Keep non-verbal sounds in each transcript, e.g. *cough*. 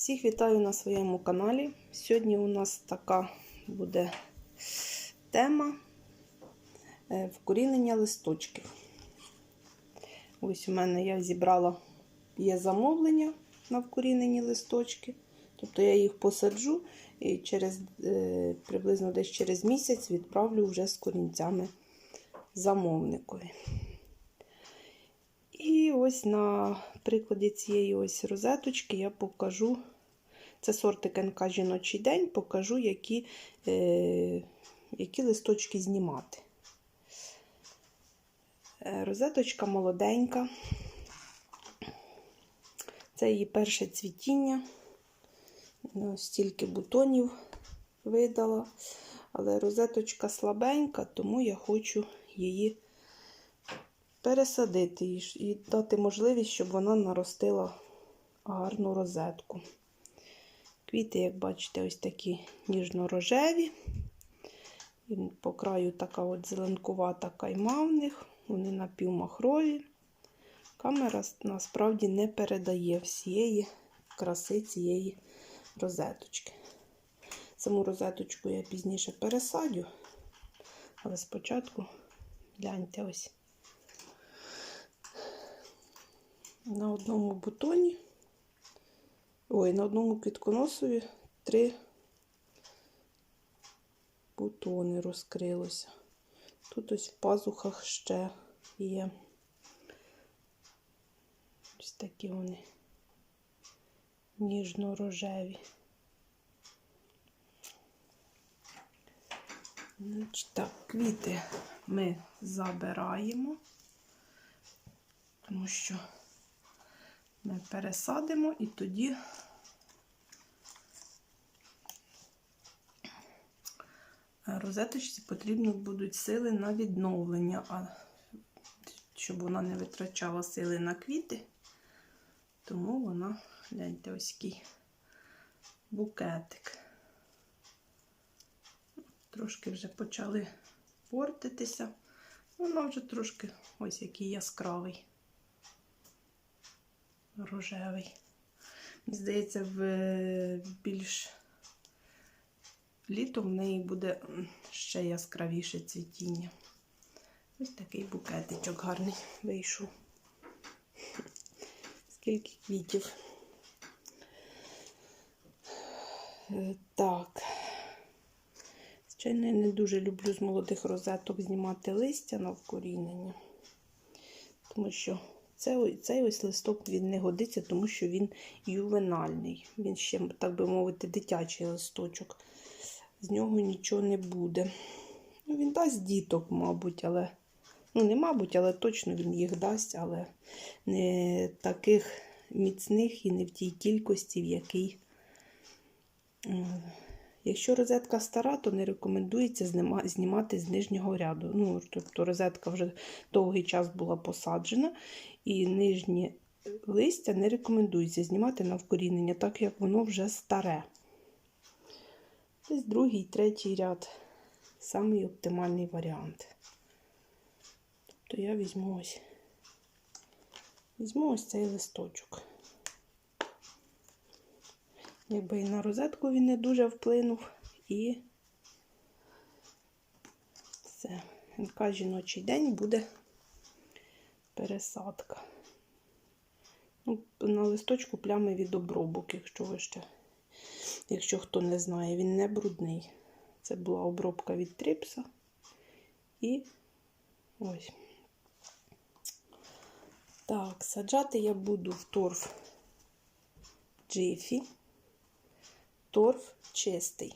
Всіх вітаю на своєму каналі. Сьогодні у нас така буде тема е, вкорінення листочків. Ось у мене я зібрала є замовлення на вкорінені листочки. Тобто я їх посаджу і через е, приблизно десь через місяць відправлю вже з корінцями замовникові. І ось на прикладі цієї ось розеточки я покажу, це сортик НК жіночий день, покажу, які, е, які листочки знімати. Е, Розеточка молоденька. Це її перше цвітіння. Ну, Стільки бутонів видала. Але розеточка слабенька, тому я хочу її пересадити і дати можливість, щоб вона наростила гарну розетку. Квіти, як бачите, ось такі ніжно-рожеві. По краю така от зеленкувата кайма в них, вони напівмахрові. Камера насправді не передає всієї краси цієї розеточки. Саму розеточку я пізніше пересадю, але спочатку гляньте ось. на одному бутоні, ой, на одному квітконосові три бутони розкрилося. Тут ось в пазухах ще є ось такі вони ніжно-рожеві. Так, квіти ми забираємо, тому що ми пересадимо і тоді розеточці потрібно будуть сили на відновлення, а щоб вона не витрачала сили на квіти, тому вона, гляньте, ось який букетик. Трошки вже почали портитися. Вона вже трошки ось який яскравий рожевий. Мені здається, в більш літом в неї буде ще яскравіше цвітіння. Ось такий букетичок гарний вийшов. Скільки квітів. Е, Так. Звичайно, я не дуже люблю з молодих розеток знімати листя на вкорінення, тому що це, цей ось листок він не годиться, тому що він ювенальний. Він ще, так би мовити, дитячий листочок. З нього нічого не буде. Ну, Він дасть діток, мабуть, але ну, не мабуть, але точно він їх дасть, але не таких міцних і не в тій кількості, в якій. Якщо розетка стара, то не рекомендується знімати з нижнього ряду. Ну, Тобто розетка вже довгий час була посаджена, і нижнє листя не рекомендується знімати на вкорінення, так як воно вже старе. Десь другий, третій ряд самий оптимальний варіант. Тобто я візьму ось, візьму ось цей листочок. Якби і на розетку він не дуже вплинув, і все. НК жіночий день буде пересадка. Ну, На листочку плями від обробок, якщо ви ще, якщо хто не знає, він не брудний. Це була обробка від трипса. І ось. Так, саджати я буду в торф джифі торф чистий,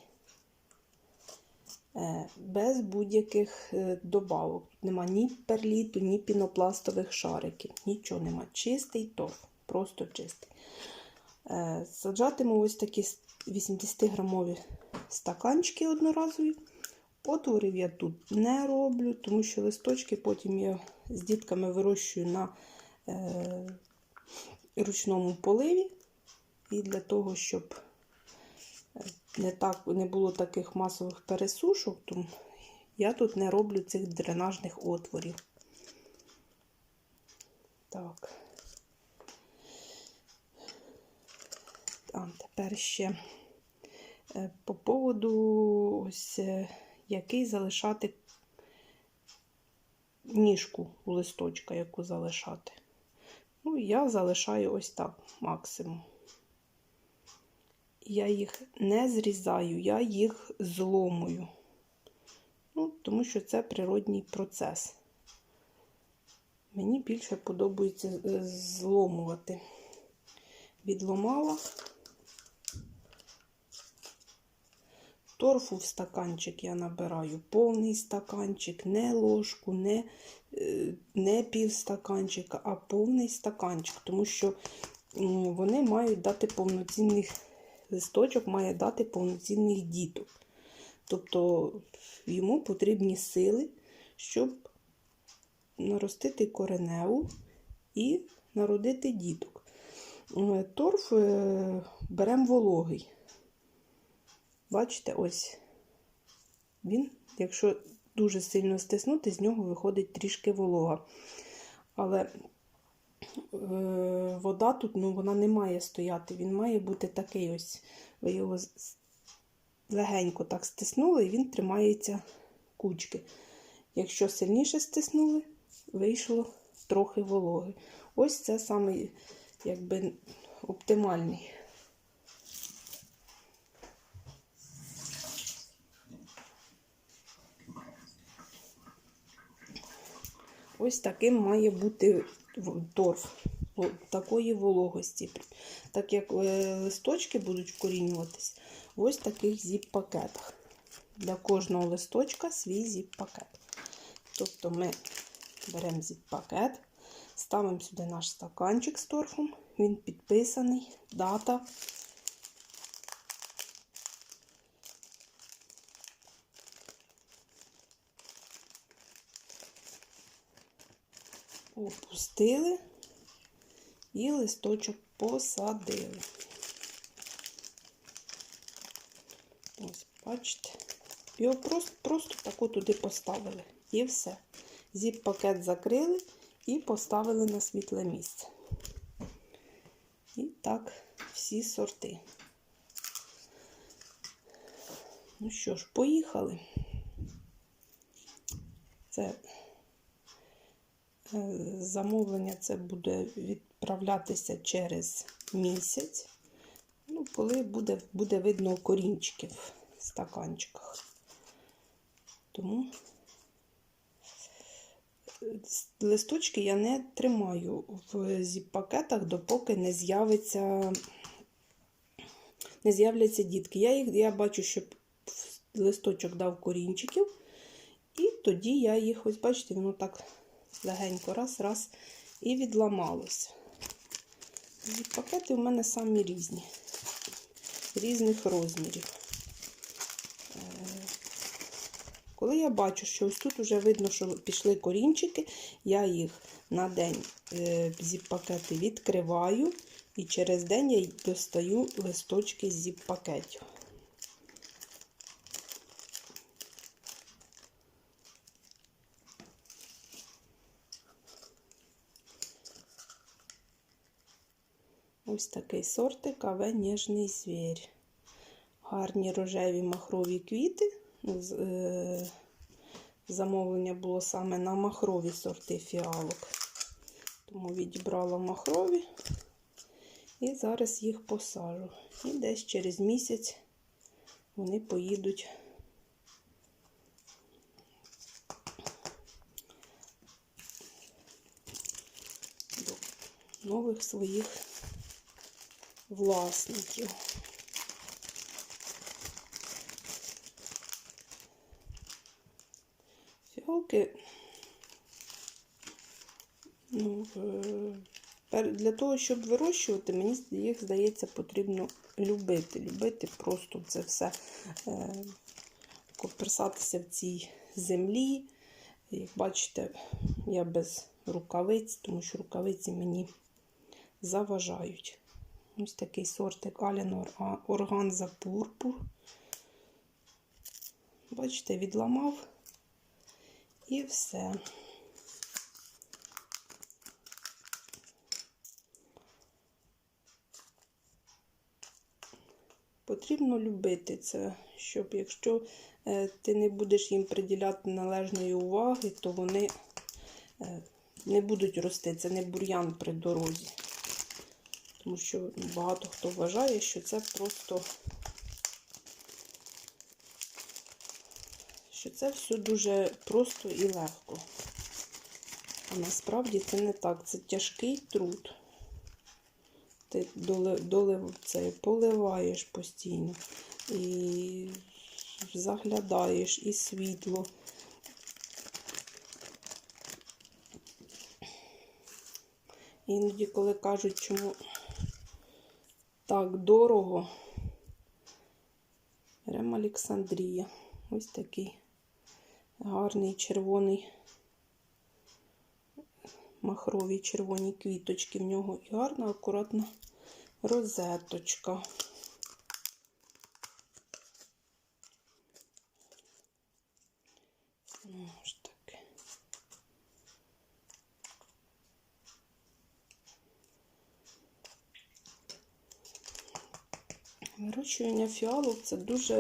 е, без будь-яких е, добавок. Тут нема ні перліту, ні пінопластових шариків, нічого нема. Чистий торф, просто чистий. Е, саджатиму ось такі 80-грамові стаканчики одноразові. Отворів я тут не роблю, тому що листочки потім я з дітками вирощую на е, ручному поливі. І для того, щоб не так, не було таких масових пересушок, тому я тут не роблю цих дренажних отворів. Так. а, тепер ще е, по поводу ось е, який залишати ніжку у листочка, яку залишати. Ну, я залишаю ось так максимум. Я їх не зрізаю, я їх зломую. Ну, тому що це природній процес. Мені більше подобається е, зломувати. Відломала. Торфу в стаканчик я набираю повний стаканчик, не ложку, не, е, не пів стаканчика, а повний стаканчик, тому що вони мають дати повноцінних листочок, має дати повноцінних діток. Тобто йому потрібні сили, щоб наростити кореневу і народити діток. Торф е, беремо вологий. Бачите, ось він, якщо дуже сильно стиснути, з нього виходить трішки волога. Але вода тут ну, вона не має стояти, він має бути такий ось. Ви його легенько так стиснули, і він тримається кучки. Якщо сильніше стиснули, вийшло трохи вологи. Ось це саме якби оптимальний. Ось таким має бути торф такої вологості. Так як е, листочки будуть вкорінюватись в ось таких зіп-пакетах. Для кожного листочка свій зіп-пакет. Тобто ми беремо зіп-пакет, ставимо сюди наш стаканчик з торфом, він підписаний, дата. Опустили і листочок посадили. Ось, бачите. Його просто, просто тако туди поставили. І все. Зіп-пакет закрили і поставили на світле місце. І так, всі сорти. Ну що ж, поїхали. Це замовлення це буде відправлятися через місяць. Ну, коли буде, буде видно корінчики в стаканчиках. Тому е, листочки я не тримаю в зіп-пакетах, допоки не з'явиться не з'являться дітки. Я, їх, я бачу, що листочок дав корінчиків, і тоді я їх, ось бачите, воно так легенько раз, раз і відламалося. Зіп-пакети у мене самі різні, різних розмірів. Е, Коли я бачу, що ось тут вже видно, що пішли корінчики, я їх на день е, зіп-пакети відкриваю, і через день я достаю листочки з зіп-пакетів. Ось такий сортик аве ніжний звір. Гарні рожеві махрові квіти. Е, Замовлення було саме на махрові сорти фіалок. Тому відібрала махрові і зараз їх посажу. І десь через місяць вони поїдуть нових своїх власників. Фіалки ну, е, для того, щоб вирощувати, мені їх, здається, потрібно любити. Любити просто це все е, коперсатися в цій землі. Як бачите, я без рукавиць, тому що рукавиці мені заважають. Ось такий сортик Алін Органза Пурпур. Бачите, відламав і все. Потрібно любити це, щоб якщо е, ти не будеш їм приділяти належної уваги, то вони е, не будуть рости. Це не бур'ян при дорозі. Тому що багато хто вважає, що це просто що це все дуже просто і легко. А насправді це не так. Це тяжкий труд. Ти доли, долив, це, поливаєш постійно і заглядаєш, і світло. Іноді, коли кажуть, чому так дорого, Рем Олександрія. Ось такий гарний червоний махрові червоні квіточки. В нього і гарна, акуратна розеточка. Ну, ось таке. Вирощування фіалок це дуже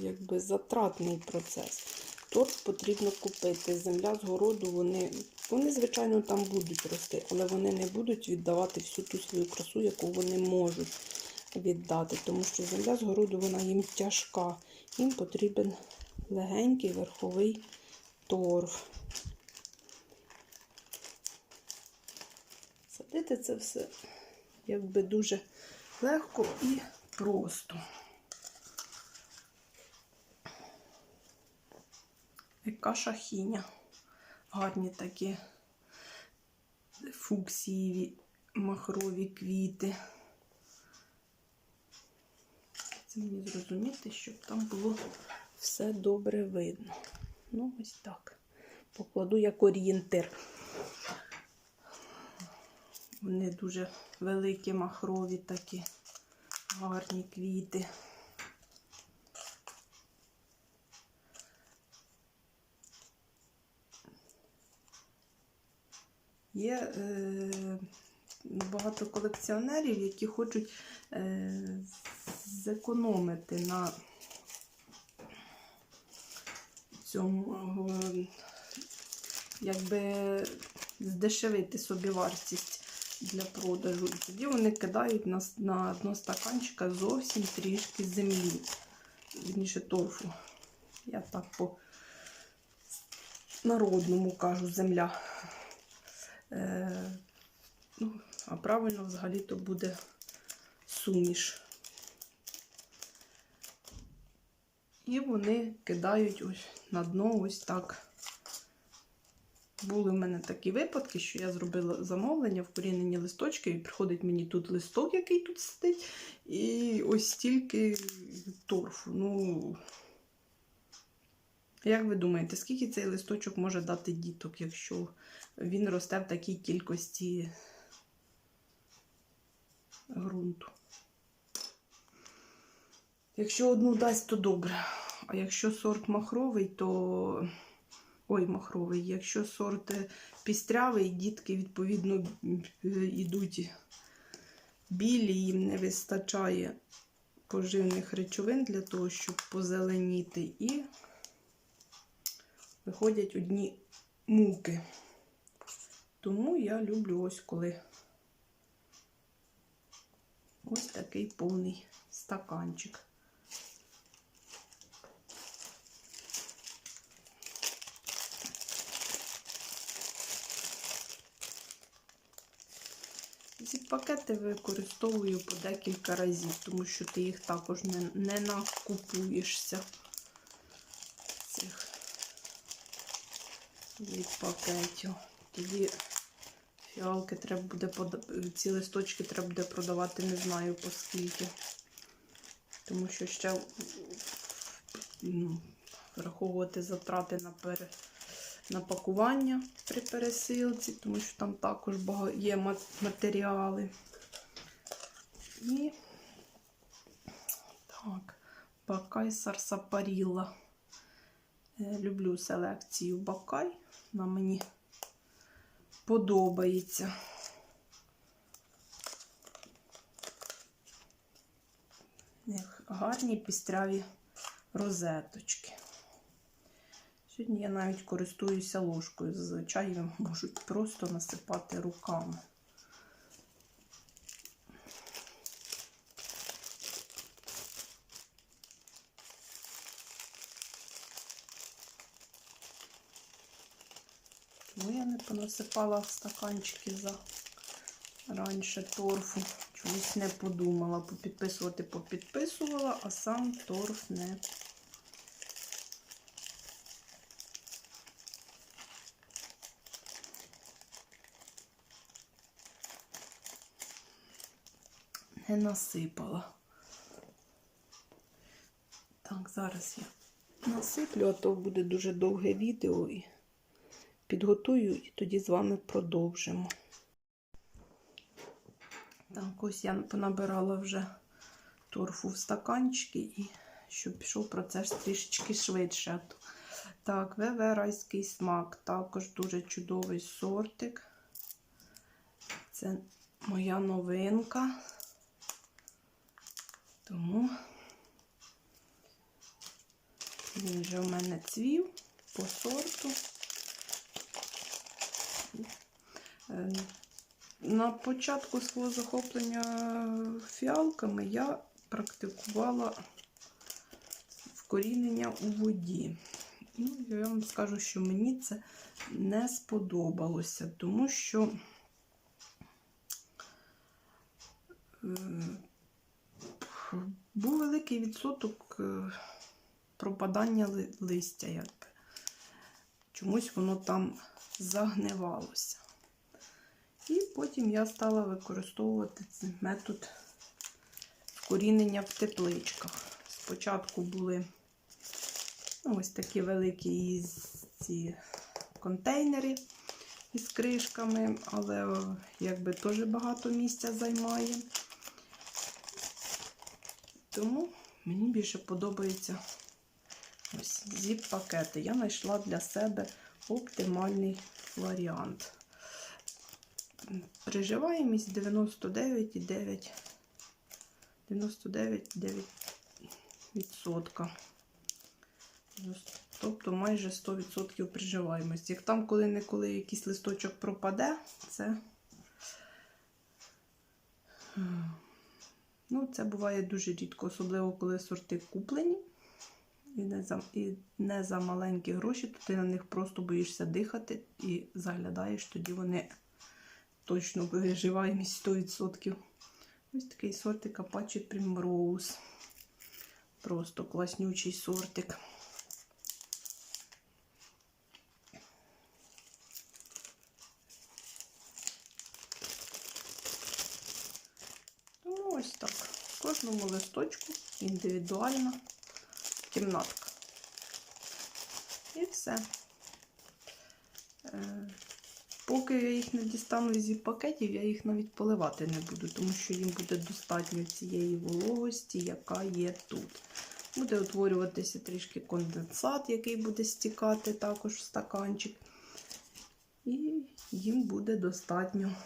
якби, затратний процес. Торф потрібно купити. Земля з городу, вони, вони, звичайно, там будуть рости, але вони не будуть віддавати всю ту свою красу, яку вони можуть віддати. Тому що земля з городу вона їм тяжка. Їм потрібен легенький верховий торф. Садити це все якби дуже легко і просто. Яка шахіня. Гарні такі фуксієві махрові квіти. Це мені зрозуміти, щоб там було все добре видно. Ну, ось так. Покладу як орієнтир. Вони дуже великі, махрові такі, гарні квіти. Є е, багато колекціонерів, які хочуть е, зекономити на цьому, е, якби здешевити собі вартість для продажу. І тоді вони кидають на, на дно стаканчика зовсім трішки землі, вірніше торфу. Я так по народному кажу земля. Е, ну, а правильно взагалі-то буде суміш. І вони кидають ось на дно ось так. Були в мене такі випадки, що я зробила замовлення, вкорінені листочки, і приходить мені тут листок, який тут сидить, і ось стільки торфу. Ну, як ви думаєте, скільки цей листочок може дати діток, якщо він росте в такій кількості ґрунту? Якщо одну дасть, то добре. А якщо сорт махровий, то. Ой, махровий. Якщо сорт пістрявий, дітки, відповідно, йдуть білі, їм не вистачає поживних речовин для того, щоб позеленіти. І виходять одні муки. Тому я люблю ось коли ось такий повний стаканчик. Ці пакети використовую по декілька разів, тому що ти їх також не, не накупуєшся цих від пакетів. Тоді фіалки треба буде пода- ці листочки треба буде продавати, не знаю по скільки. Тому що ще ну, враховувати затрати на пере, на пакування при пересилці, тому що там також є матеріали. І так, Бакай Сарсапаріла. Е, Люблю селекцію Бакай. Вона мені подобається. гарні пістряві розеточки. Сьогодні я навіть користуюся ложкою. Зазвичай їм *laughs* можуть просто насипати руками. Тому я не понасипала стаканчики за раніше торфу. Чомусь не подумала. Попідписувати попідписувала, а сам торф не. Насипала. Так, зараз я насиплю, а то буде дуже довге відео і підготую, і тоді з вами продовжимо. Так, ось я понабирала вже торфу в стаканчики, і щоб пішов процес трішечки швидше. Так, ВВ райський смак, також дуже чудовий сортик. Це моя новинка. Тому він вже в мене цвів по сорту. Е, На початку свого захоплення фіалками я практикувала вкорінення у воді. Ну, я вам скажу, що мені це не сподобалося, тому що е, був великий відсоток е, пропадання листя, якби. Чомусь воно там загнивалося. І потім я стала використовувати цей метод вкорінення в тепличках. Спочатку були ну, ось такі великі ці контейнери із кришками, але якби теж багато місця займає. Тому мені більше подобається ось зіп-пакети. Я знайшла для себе оптимальний варіант. Приживаємість 99,9 99,9%. Тобто майже 100% приживаємості. Як там коли-неколи якийсь листочок пропаде, це ну, це буває дуже рідко, особливо коли сорти куплені і не за, і не за маленькі гроші, то ти на них просто боїшся дихати і заглядаєш, тоді вони точно виживаємість 100%. Ось такий сортик Apache Primrose. Просто класнючий сортик. Ну, ось так. В кожному листочку індивідуальна кімнатка. І все. Е, Поки я їх не дістану зі пакетів, я їх навіть поливати не буду, тому що їм буде достатньо цієї вологості, яка є тут. Буде утворюватися трішки конденсат, який буде стікати також в стаканчик. І їм буде достатньо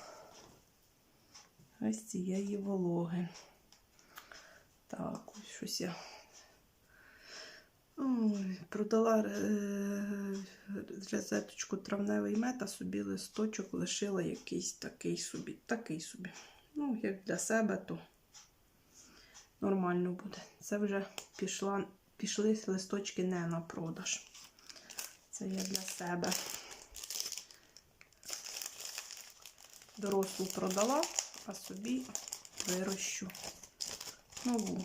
ось цієї вологи. Так, ось щось я продала е, розеточку травневий мед, а собі листочок лишила якийсь такий собі. Такий собі. Ну, як для себе, то нормально буде. Це вже пішла, пішли листочки не на продаж. Це я для себе. Дорослу продала, а собі вирощу нову.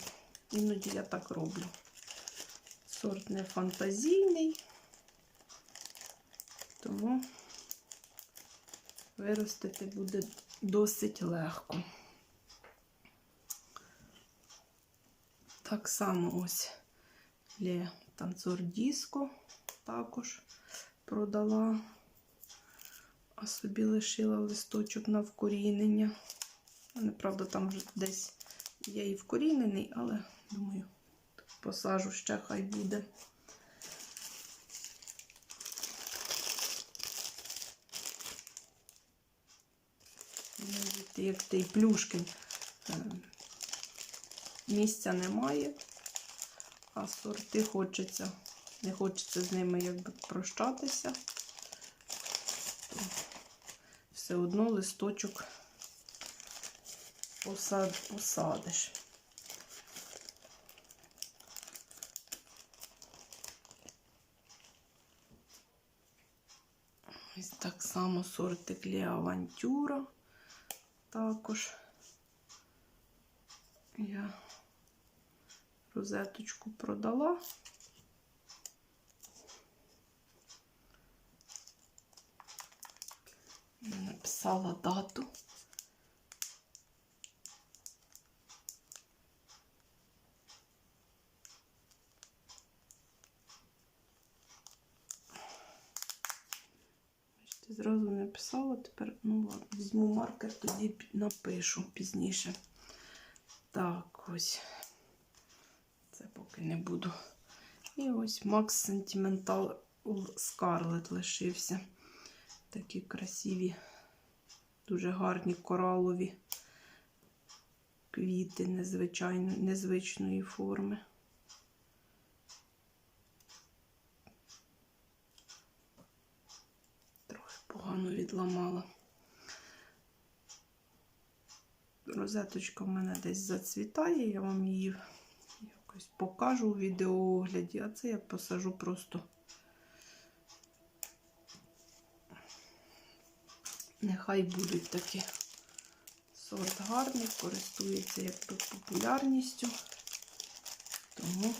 Іноді я так роблю. Сорт не фантазійний, тому виростити буде досить легко. Так само ось Лє танцор Діско також продала, а собі лишила листочок на вкорінення. Неправда, там вже десь є і вкорінений, але думаю посажу ще хай буде. Навіть як той плюшкин. е, місця немає, а сорти хочеться, не хочеться з ними якби прощатися. Все одно листочок посадиш. Ось так само сортик Леавантюра. Також я розеточку продала. Написала дату. Бачите, зразу не писала, тепер, ну ладно, візьму маркер, тоді напишу пізніше. Так, ось. Це поки не буду. І ось Max Sentimental Scarlet лишився. Такі красиві, дуже гарні коралові квіти незвичайно, незвичної форми. Трохи погано відламала. Розеточка в мене десь зацвітає, я вам її якось покажу у відеоогляді, а це я посажу просто. Нехай будуть такі. Сорт гарний, користується якби популярністю. Тому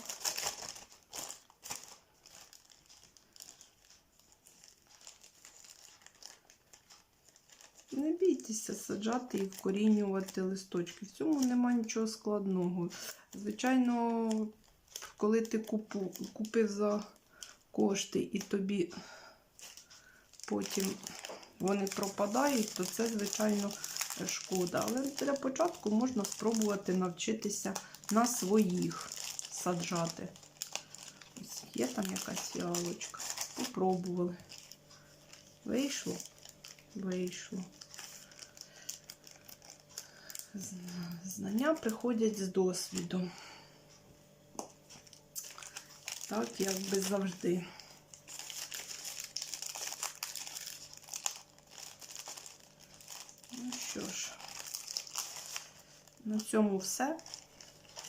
не бійтеся саджати і вкорінювати листочки. В цьому нема нічого складного. Звичайно, коли ти купив за кошти і тобі потім вони пропадають, то це, звичайно, шкода. Але для початку можна спробувати навчитися на своїх саджати. Ось є там якась фіалочка. Попробували. Вийшло? Вийшло. Зна- Знання приходять з досвідом. Так, якби завжди. Ну що ж, на цьому все.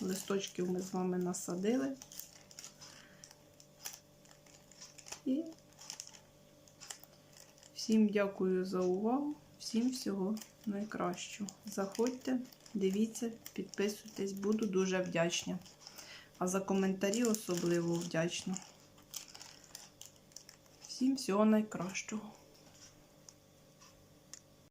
Листочків ми з вами насадили. І всім дякую за увагу, всім всього найкращого. Заходьте, дивіться, підписуйтесь, буду дуже вдячна. А за коментарі особливо вдячна. Всім всього найкращого.